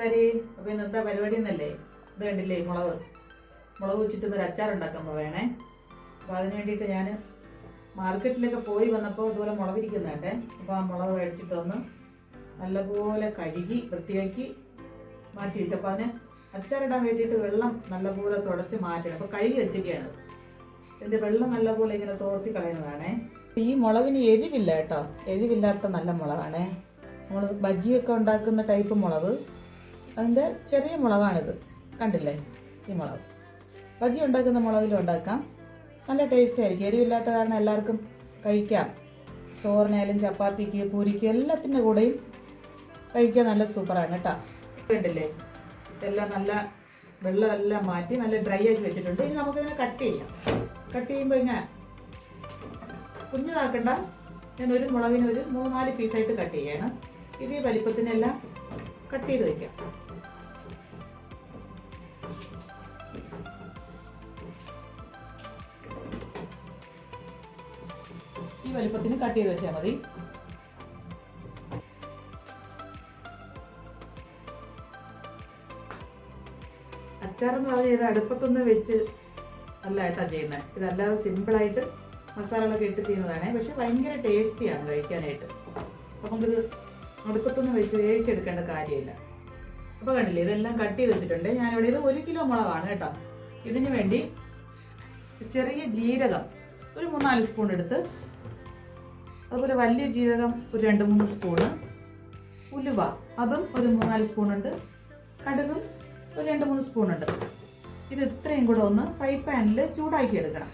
കൂട്ടുകാരി അപ്പൊ ഇന്നത്തെ പരിപാടി എന്നല്ലേ ഇത് കണ്ടില്ലേ മുളക്. മുളക് വെച്ചിട്ട് ഒരു അച്ചാർ ഉണ്ടാക്കാൻ പോവേണേ. അപ്പൊ അതിന് വേണ്ടിയിട്ട് ഞാൻ മാർക്കറ്റിലൊക്കെ പോയി വന്നപ്പോൾ ഇതുപോലെ മുളക് ഇരിക്കുന്നുണ്ടേ അപ്പോൾ ആ മുളക് മേടിച്ചിട്ട് വന്ന് നല്ലപോലെ കഴുകി വൃത്തിയാക്കി മാറ്റി വെച്ചു. അപ്പോൾ അതിന് അച്ചാറിടാൻ വേണ്ടിയിട്ട് വെള്ളം നല്ലപോലെ തുടച്ച് മാറ്റണം. അപ്പോൾ കഴുകി വെച്ചൊക്കെയാണ് ഇതിന്റെ വെള്ളം നല്ലപോലെ ഇങ്ങനെ തോർത്തി കളയുന്നതാണേ. ഈ മുളകിന് എരിവില്ല കേട്ടോ. എരിവില്ലാത്ത നല്ല മുളകാണേ. നമ്മൾ ബജ്ജിയൊക്കെ ഉണ്ടാക്കുന്ന ടൈപ്പ് മുളക്. അതിന്റെ ചെറിയ മുളകാണിത്. കണ്ടില്ലേ? ഈ മുളക്. ബജി ഉണ്ടാക്കുന്ന മുളകിൽ ഉണ്ടാക്കാം. നല്ല ടേസ്റ്റ് ആയിരിക്കും. എരിവില്ലാത്ത കാരണം എല്ലാവർക്കും കഴിക്കാം. ചോറിനായാലും ചപ്പാത്തിക്ക് പൂരിക്ക് എല്ലാത്തിന്റെ കൂടെയും കഴിക്കാൻ നല്ല സൂപ്പറാണ് കേട്ടോ. കണ്ടില്ലേ? ഇതെല്ലാം നല്ല വെള്ളമെല്ലാം മാറ്റി നല്ല ഡ്രൈ ആക്കി വെച്ചിട്ടുണ്ട്. ഇനി നമുക്കിങ്ങനെ കട്ട് ചെയ്യാം. കട്ട് ചെയ്യുമ്പോൾ ഇങ്ങനെ കുഞ്ഞതാക്കണ്ട. ഞാൻ ഒരു മുളകിന് ഒരു മൂന്നാൽ പീസായിട്ട് കട്ട് ചെയ്യാണ്. ഇത് ഈ വലിപ്പത്തിനെല്ലാം കട്ട് ചെയ്ത് വയ്ക്കാം ഈ വലിപ്പത്തിന് കട്ട് ചെയ്ത് വെച്ചാൽ മതി. അച്ചാറെന്ന് പറഞ്ഞാൽ ഇത് അടുപ്പത്തൊന്ന് വെച്ച് അല്ല ഏട്ടാ ചെയ്യുന്നത് ഇതല്ലാതെ സിമ്പിളായിട്ട് മസാലകളൊക്കെ ഇട്ട് ചെയ്യുന്നതാണ്. പക്ഷെ ഭയങ്കര ടേസ്റ്റിയാണ് കഴിക്കാനായിട്ട്. അപ്പം നമുക്കിത് അടുപ്പത്തൊന്നും വെച്ച് വേവിച്ചെടുക്കേണ്ട കാര്യമില്ല. അപ്പോൾ കണ്ടില്ലേ ഇതെല്ലാം കട്ട് ചെയ്ത് വെച്ചിട്ടുണ്ട്. ഞാനിവിടെ ഇത് ഒരു കിലോ മുളകാണ് കേട്ടോ. ഇതിന് വേണ്ടി ചെറിയ ജീരകം ഒരു മൂന്നാൽ സ്പൂൺ എടുത്ത് അതുപോലെ വലിയ ജീരകം ഒരു രണ്ട് മൂന്ന് സ്പൂണ് ഉലുവ അതും ഒരു മൂന്നാൽ സ്പൂണുണ്ട് കടുകും ഒരു രണ്ട് മൂന്ന് സ്പൂണുണ്ട് ഇത് ഇത്രയും കൂടെ ഒന്ന് ഫ്രൈ പാനിൽ ചൂടാക്കി എടുക്കണം.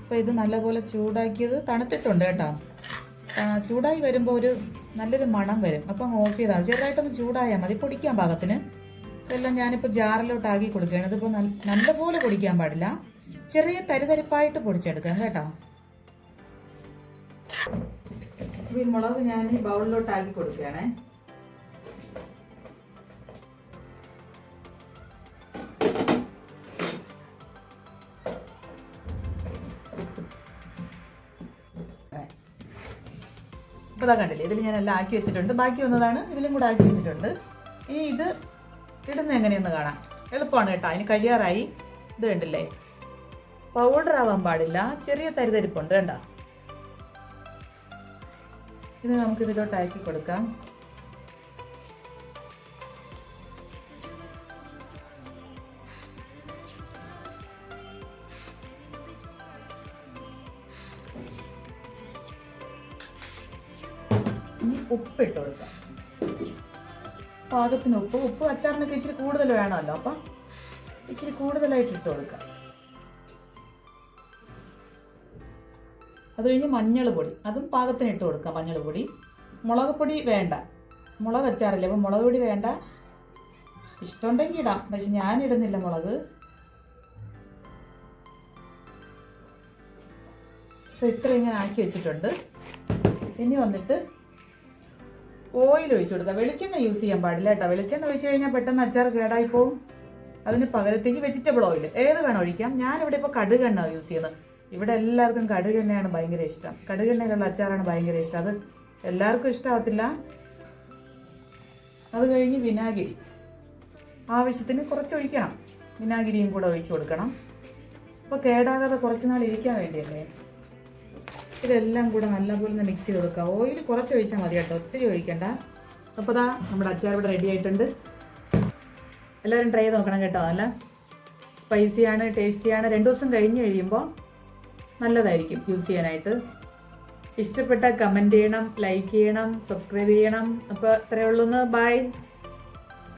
അപ്പോൾ ഇത് നല്ലപോലെ ചൂടാക്കിയത് തണുത്തിട്ടുണ്ട് കേട്ടോ. ചൂടായി വരുമ്പോൾ ഒരു നല്ലൊരു മണം വരും. അപ്പം ഓഫ് ചെയ്താൽ. ചെറുതായിട്ടൊന്ന് ചൂടായാൽ മതി. പൊടിക്കാൻ പാകത്തിന്. ഇതെല്ലാം ഞാനിപ്പോൾ ജാറിലോട്ട് ആക്കി കൊടുക്കുകയാണ്. ഇതിപ്പോൾ നല്ല നല്ലപോലെ പൊടിക്കാൻ പാടില്ല. ചെറിയ തരിതരിപ്പായിട്ട് പൊടിച്ചെടുക്കാം കേട്ടോ. ഈ മുളക് ഞാൻ ഈ ബൗളിലോട്ട് ആക്കി കൊടുക്കുകയാണേ. ഇപ്പോൾ കണ്ടില്ലേ? ഇതിൽ ഞാൻ എല്ലാം ആക്കി വെച്ചിട്ടുണ്ട്. ബാക്കി വന്നതാണ് ഇതിലും കൂടെ ആക്കി വെച്ചിട്ടുണ്ട്. ഇനി ഇത് ഇടുന്ന എങ്ങനെയെന്ന് കാണാം. എളുപ്പമാണ് കേട്ടോ. അതിന് കഴിയാറായി. ഇത് കണ്ടില്ലേ? പൗഡർ ആവാൻ പാടില്ല. ചെറിയ തരിതരിപ്പുണ്ട്. കണ്ടോ? ഇത് നമുക്ക് ഇതിലോട്ട് ആക്കി കൊടുക്കാം. ഇനി ഉപ്പ് ഇട്ട് കൊടുക്കാം. പാകത്തിന് ഉപ്പ്. ഉപ്പ് അച്ചാറിനൊക്കെ ഇച്ചിരി കൂടുതൽ വേണമല്ലോ. അപ്പം ഇച്ചിരി കൂടുതലായിട്ട് ഇട്ട് കൊടുക്കാം. അത് കഴിഞ്ഞ് മഞ്ഞൾ പൊടി അതും പാകത്തിന് ഇട്ട് കൊടുക്കാം മഞ്ഞൾ പൊടി മുളക് പൊടി വേണ്ട. മുളക് അച്ചാറില്ല. അപ്പം മുളക് പൊടി വേണ്ട. ഇഷ്ടമുണ്ടെങ്കിൽ ഇടാം. പക്ഷെ ഞാൻ ഇടുന്നില്ല മുളക്. ഇത്ര ഇങ്ങനെ ആക്കി വെച്ചിട്ടുണ്ട്. ഇനി വന്നിട്ട് ഓയിൽ ഒഴിച്ചു കൊടുക്കുക വെളിച്ചെണ്ണ യൂസ് ചെയ്യാൻ പാടില്ല കേട്ടോ. വെളിച്ചെണ്ണ ഒഴിച്ചു കഴിഞ്ഞാൽ പെട്ടെന്ന് അച്ചാർ കേടായി പോകും അതിന് പകരത്തേക്ക് വെജിറ്റബിൾ ഓയിൽ ഏത് വേണം ഒഴിക്കാം. ഞാനിവിടെ ഇപ്പോൾ കടുകെണ്ണ യൂസ് ചെയ്യുന്നത്. ഇവിടെ എല്ലാവർക്കും കടുകെണ്ണയാണ് ഭയങ്കര ഇഷ്ടം. കടുകെണ്ണയിലുള്ള അച്ചാറാണ് ഭയങ്കര ഇഷ്ടം. അത് എല്ലാവർക്കും ഇഷ്ടമാകത്തില്ല അത് കഴിഞ്ഞ് വിനാഗിരി. ആവശ്യത്തിന് കുറച്ച് ഒഴിക്കണം. വിനാഗിരിയും കൂടെ ഒഴിച്ചു കൊടുക്കണം. അപ്പോൾ കേടാകാതെ കുറച്ച് നാൾ ഇരിക്കാൻ വേണ്ടിയല്ലേ? ഇതെല്ലാം കൂടെ നല്ലപോലെ ഒന്ന് മിക്സ് ചെയ്ത് കൊടുക്കുക ഓയിൽ കുറച്ച് ഒഴിച്ചാൽ മതി കേട്ടോ. ഒത്തിരി ഒഴിക്കണ്ട. അപ്പോൾ ദാ നമ്മുടെ അച്ചാർ ഇവിടെ റെഡി ആയിട്ടുണ്ട്. എല്ലാവരും ട്രൈ ചെയ്ത് നോക്കണം കേട്ടോ. അല്ല സ്പൈസിയാണ് ടേസ്റ്റിയാണ് രണ്ട് ദിവസം കഴിഞ്ഞ് കഴിയുമ്പോൾ നല്ലതായിരിക്കും യൂസ് ചെയ്യാനായിട്ട്. ഇഷ്ടപ്പെട്ട കമന്റ് ചെയ്യണം ലൈക്ക് ചെയ്യണം സബ്സ്ക്രൈബ് ചെയ്യണം. അപ്പോൾ ഇത്രയേ ഉള്ളൂ. ബൈ